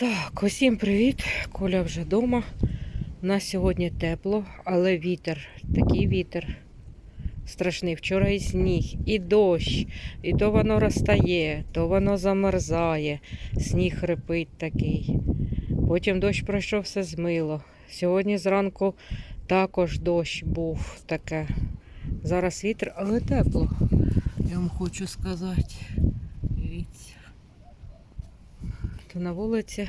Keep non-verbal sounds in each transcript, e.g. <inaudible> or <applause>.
Так, усім привіт. Коля вже вдома. У нас сьогодні тепло, але вітер, такий вітер страшний. Вчора і сніг, і дощ, і то воно розтає, то воно замерзає, сніг репить такий. Потім дощ пройшов, все змило. Сьогодні зранку також дощ був таке. Зараз вітер, але тепло. Я вам хочу сказати. Дивіться. То на вулиці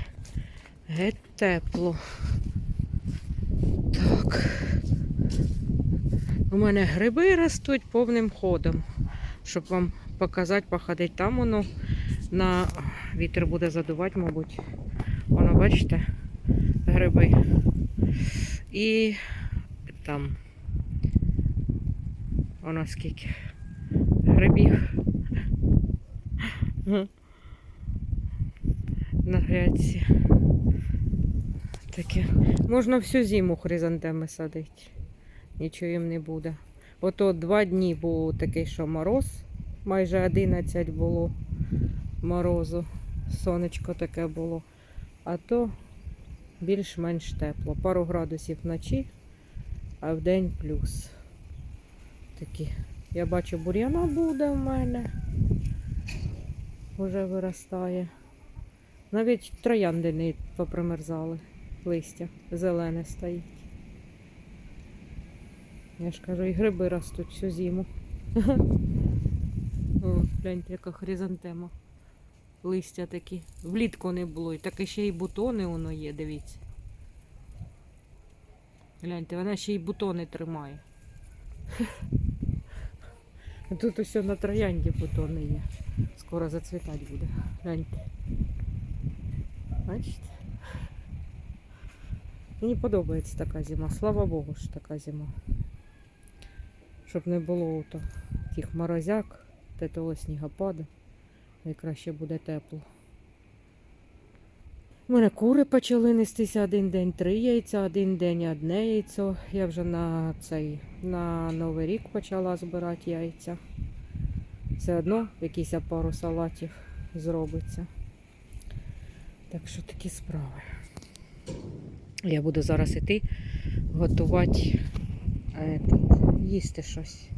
геть тепло. Так. У мене гриби ростуть повним ходом. Щоб вам показати, походити там воно на вітер буде задувати, мабуть. Воно, бачите, гриби. І там. Воно скільки грибів. На грядці. Таке. Можна всю зиму хризантеми садити. Нічого їм не буде. Ото два дні був такий, що мороз, майже 11 було морозу. Сонечко таке було. А то більш-менш тепло. Пару градусів вночі, а в день плюс. Такі. Я бачу, бур'яна буде в мене. Уже виростає. Навіть троянди не попримерзали. Листя зелене стоїть. Я ж кажу, і гриби ростуть всю зиму. <laughs> О, гляньте, яка хризантема. Листя такі. Влітку не було. І так ще й бутони воно є, дивіться. Гляньте, вона ще й бутони тримає. <laughs> Тут усе на троянді бутони є. Скоро зацвітати буде. Гляньте. Бачите? Мені подобається така зима. Слава Богу, що така зима. Щоб не було ото тих морозяк, того снігопаду. Найкраще буде тепло. У мене кури почали нестися один день три яйця, один день одне яйцо. Я вже на цей на Новий рік почала збирати яйця. Все одно якісь пару салатів зробиться. Так що такі справи. Я буду зараз іти готувати е, їсти щось.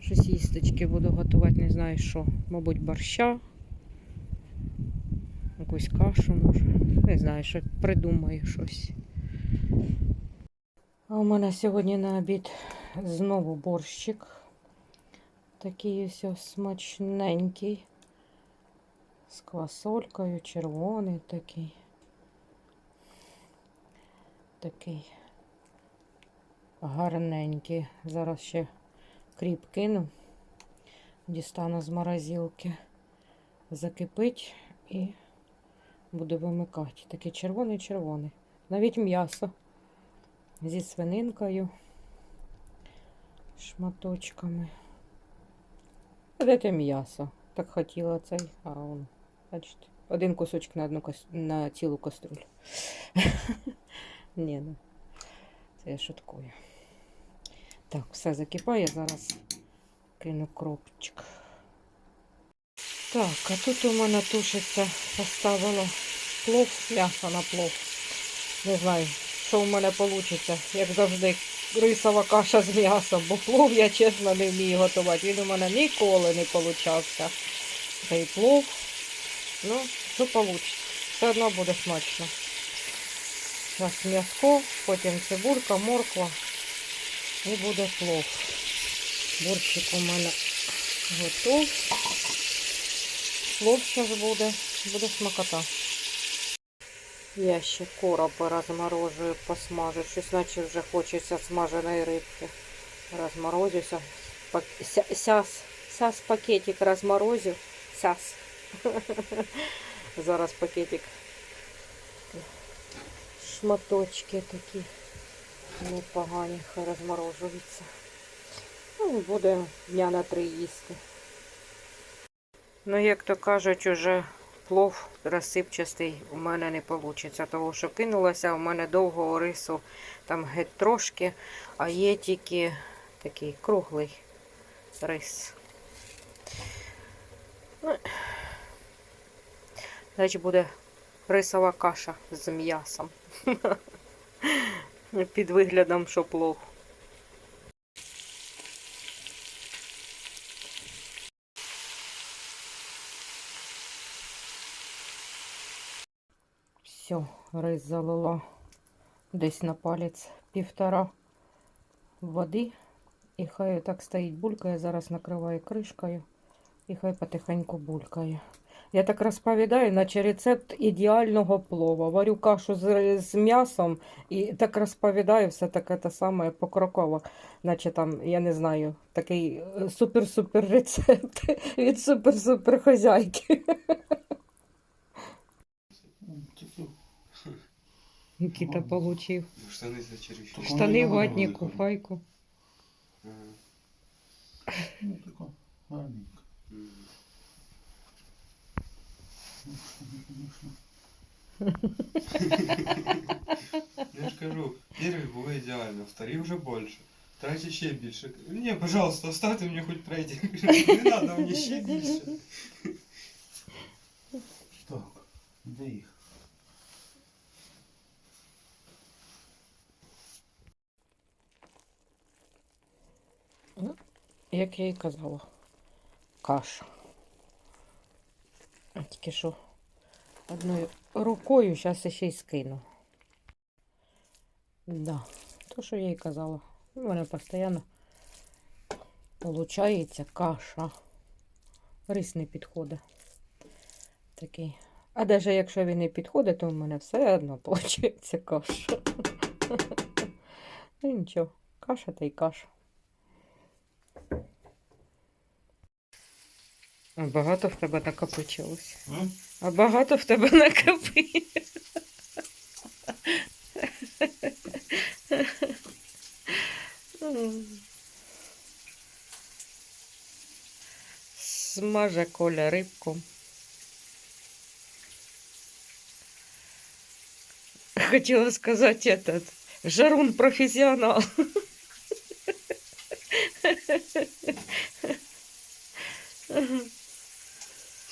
Щось їсточки буду готувати, не знаю що. Мабуть, борща. Якусь кашу може. Не знаю, що придумаю щось. А у мене сьогодні на обід знову борщик. Такий ось смачненький. З квасолькою, червоний такий. Такий гарненький. Зараз ще кріп кину, дістану з морозилки, закипить і буду вимикати. Такий червоний-червоний. Навіть м'ясо зі свининкою, шматочками. А м'ясо? Так хотіла цей, а он, бачите, один кусочок на одну на цілу каструлю. <laughs> Ні, ну, це я шуткую. Так, все закипає, зараз кину кропчик. Так, а тут у мене тушиться, поставила плов, м'ясо на плов. Не знаю, що у мене вийде, як завжди, рисова каша з м'ясом, бо плов я чесно не вмію готувати. Він у мене ніколи не получався. Цей плов. Ну, що вийде. Все одно буде смачно. Зараз м'яско, потім цибулька, морква і буде плов. Борщик у мене готов. Плов зараз буде, буде смакота. Я ще короби розморожую, посмажу. Щось наче вже хочеться смаженої рибки. Розморозюся. Пак- ся- Сяс, сяс пакетик розморозю. Сяс. <laughs> Зараз пакетик. Шматочки такі непогані, хай розморожуються. Ну, буде дня на три їсти. Ну, як то кажуть, уже плов розсипчастий у мене не вийде, тому що кинулася у мене довгого рису там геть трошки, а є тільки такий круглий рис. Ну, Значить буде Рисова каша з м'ясом. <laughs> Під виглядом, що плов. Все, рис залила десь на палець півтора води. І хай так стоїть булькає, зараз накриваю кришкою. І хай потихеньку булькає. Я так розповідаю, наче рецепт ідеального плова. Варю кашу з, з м'ясом і так розповідаю все таке те саме покроково. Наче там, я не знаю, такий е, супер-супер рецепт <laughs> від супер-супер хазяйки. <laughs> Тільки Нікіта получив. Штани зачерещу. Так. Штани ватні, куфайку. ну, тако гарненько. Ну, штани, конечно. Я ж кажу, перший було ідеально, вторі вже більше. Третій ще більше. Ні, пожалуйста, оставте мені хоч третій. Не треба мені ще більше. Так, де їх? Як я і казала, каша. А Тільки що одною рукою зараз ще й скину. Да, то, що я і казала. У мене постійно получається каша. Рис не підходить. Такий. А навіть якщо він не підходить, то в мене все одно виходить каша. <laughs> Ну нічого, каша та й каша. А багато в тебе накопичилось. М? А багато в тебе накопилось. Смаже Коля рибку. Хотела сказать этот. Жарун профессионал.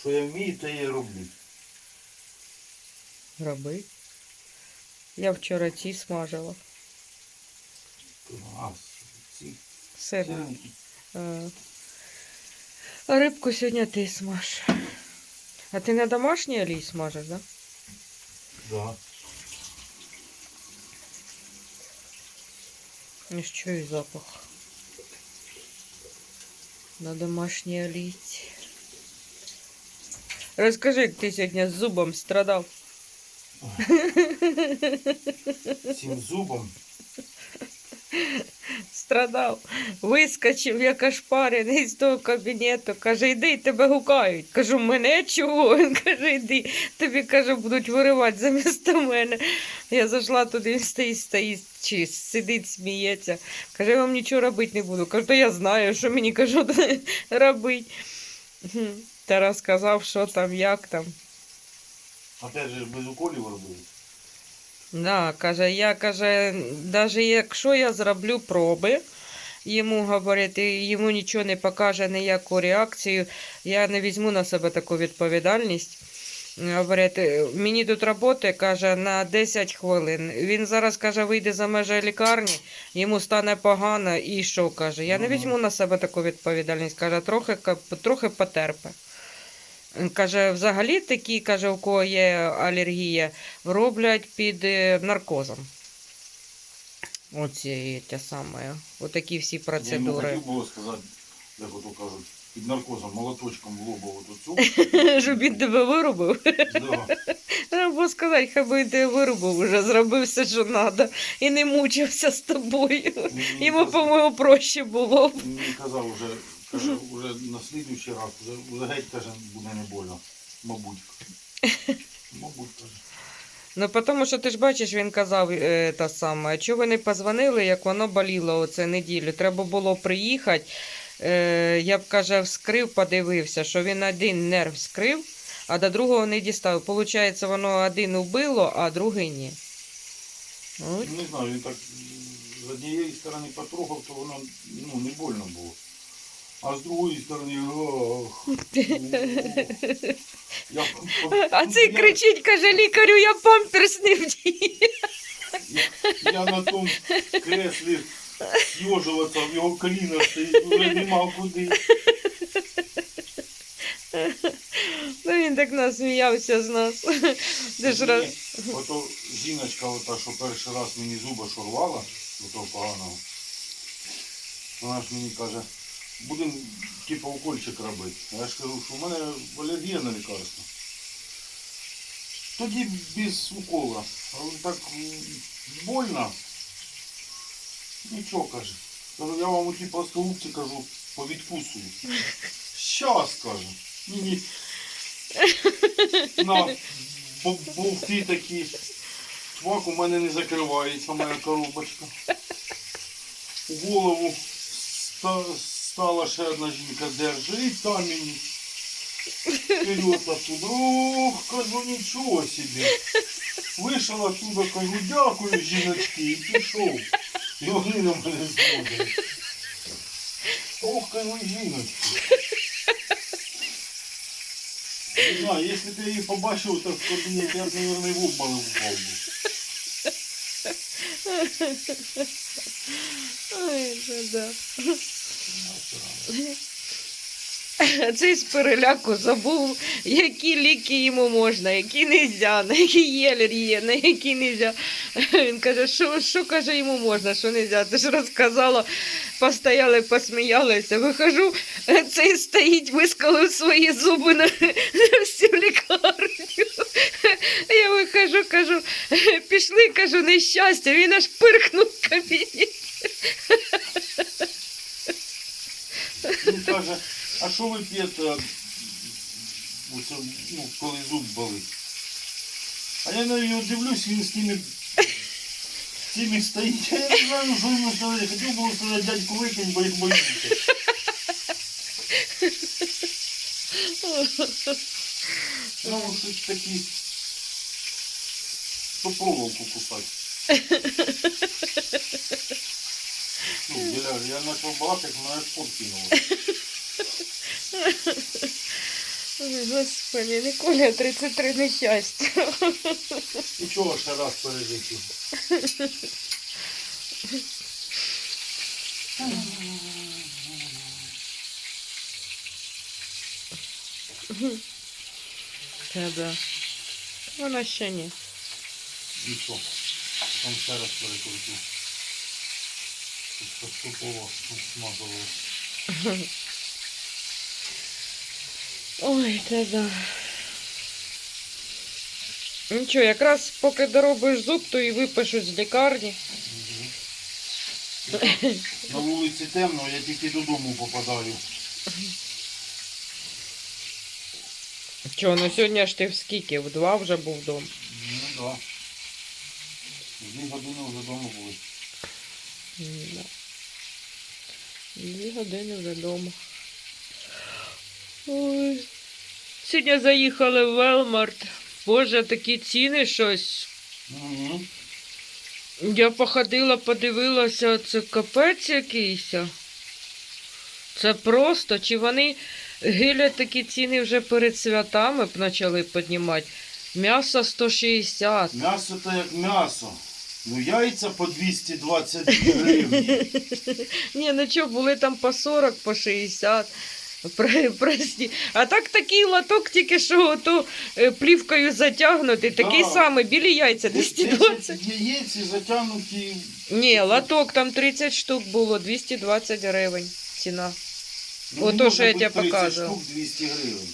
Що я вмію, то я і роблю. Роби. Я вчора ці смажила. А, ці сиренькі. Е, А рибку сьогодні ти смаж. А ти на домашній олій смажеш, да? Да. Не чую запах. На домашній олійці. Розкажи, як ти сьогодні з зубом страдав. Цим зубом. Страдав. Вискочив, як ошпарений з того кабінету. Каже, йди, тебе гукають. Кажу, мене чого? Він каже, йди. Тобі каже, будуть виривати замість мене. Я зайшла туди, він стоїть, стоїть, чи сидить, сміється. Каже, я вам нічого робити не буду. Кажу, то я знаю, що мені кажу <laughs> робити. Та розказав, що там, як там. Опять же, без уколів робили. Да, каже, я каже, навіть якщо я зроблю проби, йому говорить, і йому нічого не покаже ніяку реакцію, я не візьму на себе таку відповідальність. Говорить, мені тут роботи, каже, на 10 хвилин. Він зараз, каже, вийде за межі лікарні, йому стане погано і що, каже, я не візьму на себе таку відповідальність, каже, трохи, трохи потерпе. Каже, взагалі такі, каже, у кого є алергія, роблять під е, наркозом. Оці те саме. Отакі всі Я йому хотів було сказати, як ото кажуть, під наркозом молоточком в лобу оту <laughs> Щоб він тебе виробив. Да. <laughs> Треба сказати, хай би він тебе виробив, вже зробив все, що треба, і не мучився з тобою. Йому, по-моєму, проще було б. Мені казав вже, каже, вже на слідуючий раз, вже, вже геть, каже, буде не больно. Мабуть. <laughs> Мабуть, каже. Ну, тому що ти ж бачиш, він казав е, те саме, чого ви не позвонили, як воно боліло оце неділю. Треба було приїхати. Е, я б каже, вскрив, подивився, що він один нерв вскрив, а до другого не дістав. Получається, воно один убило, а другий ні. От. Не знаю, він так з однієї сторони потрогав, то воно ну, не больно було. А з другої сторони. ох, я- А цей я- кричить, каже, лікарю, я памперс не вдію. Я на тому креслі з'їжуватися, в його коліна стоїть, вже нема куди. Ну він так насміявся з нас. Ти ж раз... Ото жіночка, ота, що перший раз мені зуба шурвала, ото поганого. Вона ж мені каже, будемо типу укольчик робити. А я ж кажу, що в мене алергія на лікарство. Тоді без укола. Так больно. Нічого каже. Кажу, я вам оті плоскогубці кажу, повідкусую. Щас каже. Ні-ні. На бовти такі. Чувак, у мене не закривається моя коробочка. У голову ста- стала ще одна жінка держи і там мені. Вперед оттуда. Ох, кажу, нічого собі. Вийшов оттуда, кажу, дякую, жіночки, і пішов. І вони на мене смотрять. Ох, кажу, жіночки. Не знаю, якщо б я її побачив, то в кабінеті я б, мабуть, в обморок впав би. Ой, це да. <laughs> Цей з переляку забув, які ліки йому можна, які не можна, <laughs> на які є алергія, на які не можна. Він каже, що, що каже йому можна, що не можна. Ти ж розказала, постояли, посміялися. Вихожу, <laughs> цей стоїть, вискалив свої зуби на, на всю лікарню. Я вихожу, кажу, пішли, кажу, нещастя. Він аж пирхнув в кабінет. Він каже, а що ви п'єте, оце, ну, коли зуб болить? А я на нього дивлюсь, він з тими, цими стоїть. А я не знаю, що йому сказати. Хотів було сказати, дядьку викинь, бо їх боїться. Ну, щось такі. По проволоку кусати. Ну, Біля, я почав балакати, мене спорт кинуло. Ой, Господи, Николя, 33 нещастя. Нічого ще раз пережити. Та да. Вона ще ні. Нічого. Там ще раз перекрутив. Поступово смазувалось. Ой, та да. Нічого, якраз поки доробиш зуб, то і випишуть з лікарні. На вулиці темно, я тільки додому попадаю. Чого, ну сьогодні ж ти в скільки? В два вже був вдома. Ну так. Да. Дві години вже вдома були. М-да. Дві години вже вдома. Ой. Сьогодні заїхали в Велмарт. Боже, такі ціни щось. Угу. Я походила, подивилася, це капець якийсь. Це просто, чи вони гилять такі ціни вже перед святами б почали піднімати. М'ясо 160. М'ясо то як м'ясо. Ну яйця по 220 гривень. <laughs> Ні, ну що, були там по 40, по 60. Про- Прості. А так такий лоток тільки що ото е, плівкою затягнутий, такий Да. самий, білі яйця 220. 10 яєць і затягнуті. Ні, лоток там 30 штук було, 220 гривень ціна. Ну, Ото, не може що я бути тебе 30 показувала. штук 200 гривень.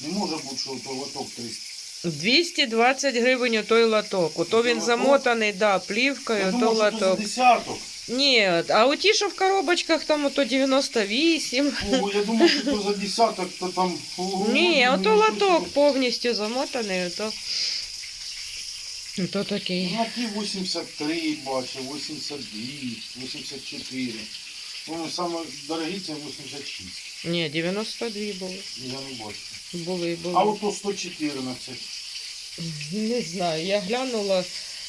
Не може бути, що то лоток 300. 220 гривень той лоток. Ото він замотаний, да, плівкою, то думав, що лоток. десяток. Ні, а оті, що в коробочках, там ото 98. О, я думав, що то за десяток, то там... Ні, ну, ото ну, лоток повністю замотаний, ото. Ото такий. Ну, ті 83 бачу, 82, 84. Ну, саме дорогі це 86. Ні, 92 були. Я не бачу. Були, були. А ото 114. Не знаю, я глянула,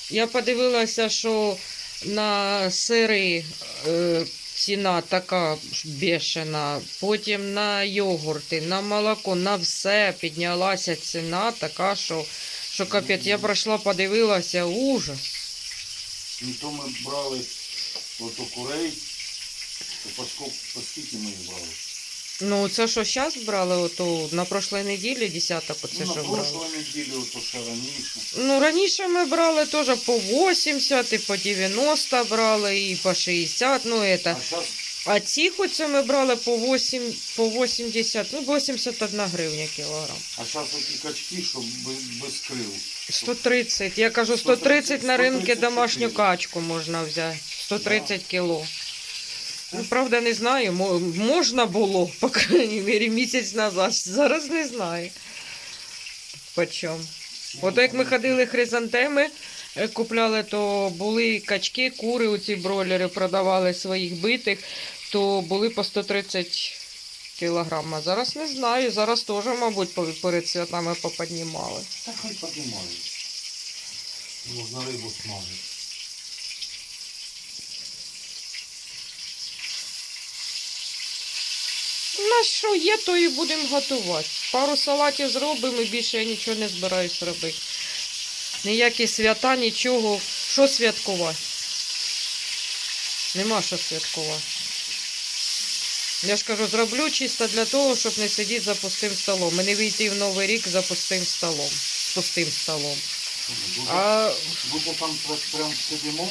я подивилася, що на сири е, ціна така ж бешена. Потім на йогурти, на молоко, на все піднялася ціна така, що, що капець. Я пройшла, подивилася, ужас. Ну то ми брали ото курей. То по, по скільки ми їх брали? Ну, це що зараз брали, ото на прошлій неділі десяток оце ну, на що брали. прошлой неділі, ото ще раніше. Ну, раніше ми брали теж по 80, і по 90 брали, і по 60, ну А это. зараз А ці оце ми брали по 8, по 80, ну 81 гривня кілограм. а зараз такі качки, що без, без крил. 130, я кажу, 130 на ринку домашню качку можна взяти. 130 кіло. Ну, правда, не знаю, можна було, по крайній мірі, місяць назад. Зараз не знаю. Почому. От як ми ходили хризантеми, е, купляли, то були качки, кури, оці бройлери продавали своїх битих, то були по 130 кілограм. А зараз не знаю. Зараз теж, мабуть, перед святами поподнімали. Та хай піднімають. Можна рибу смажити. У що є, то і будемо готувати. Пару салатів зробимо і більше я нічого не збираюсь робити. Ніякі свята, нічого. Що святкувати? Нема що святкувати. Я ж кажу, зроблю чисто для того, щоб не сидіти за пустим столом. І не вийти в Новий рік за пустим столом. З пустим столом. А, дуже там прям сидимо.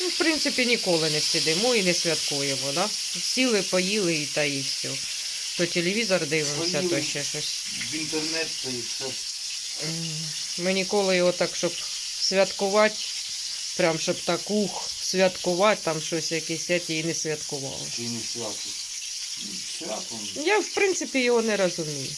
Ну, в принципі, ніколи не сидимо і не святкуємо, да? Сіли, поїли і та і все. То телевізор дивимося, то ще щось. В інтернет та і все. Ми ніколи його так, щоб святкувати, прям щоб так ух, святкувати, там щось якісь ті і не святкували. Чи не свято. Свято. Я, в принципі, його не розумію.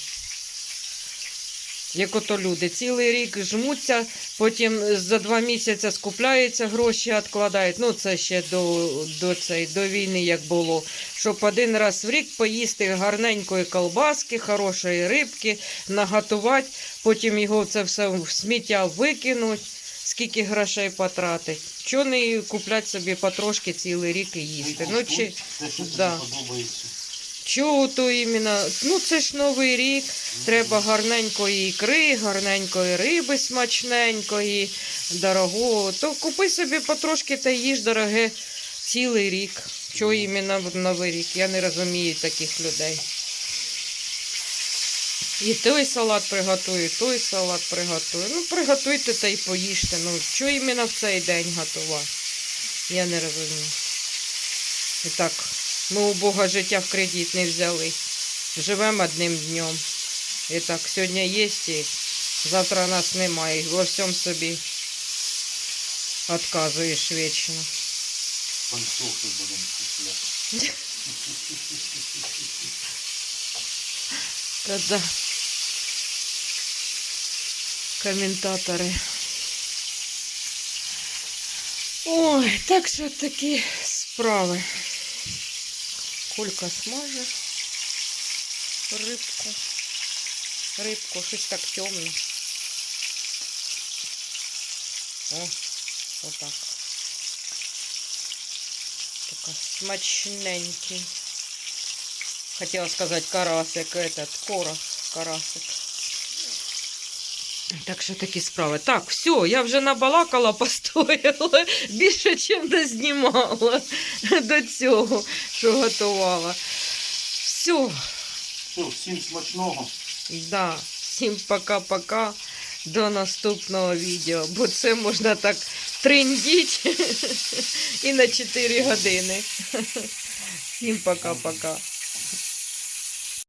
Як ото люди цілий рік жмуться, потім за два місяці скупляються, гроші відкладають. Ну, це ще до, до, цей, до війни як було. Щоб один раз в рік поїсти гарненької колбаски, хорошої рибки, наготувати, потім його це все в сміття викинуть, скільки грошей потратить. Чого не купляти собі потрошки цілий рік і їсти? Ну, чи... Те, що да. подобається. То іменно? Ну це ж новий рік. Треба гарненької ікри, гарненької риби смачненької, дорогого. То купи собі потрошки та їж дороге цілий рік. Чого іменно в новий рік? Я не розумію таких людей. І той салат приготую, і той салат приготую. Ну, приготуйте та й поїжте. Ну, що іменно в цей день готувати? Я не розумію. І так, ми у Бога життя в кредит не взяли. Живемо одним днем. І так, сьогодні є, і завтра нас немає. Во всьому собі відказуєш вічно. Панцухи будемо купляти. Когда коментатори. Ой, так що такі справи. Кулька смаже рибку. Рибку, щось так темне. О, отак. Така смачненький. Хотела сказать карасик, этот, коров, карасик. Так що такі справи. Так, все, я вже набалакала, <laughs> постояла більше, чим дознімала до цього, що готувала. Все, Все, всім смачного. да, всім пока-пока. До наступного відео, бо це можна так триндіть <laughs> і на 4 години. <laughs> Всім пока-пока.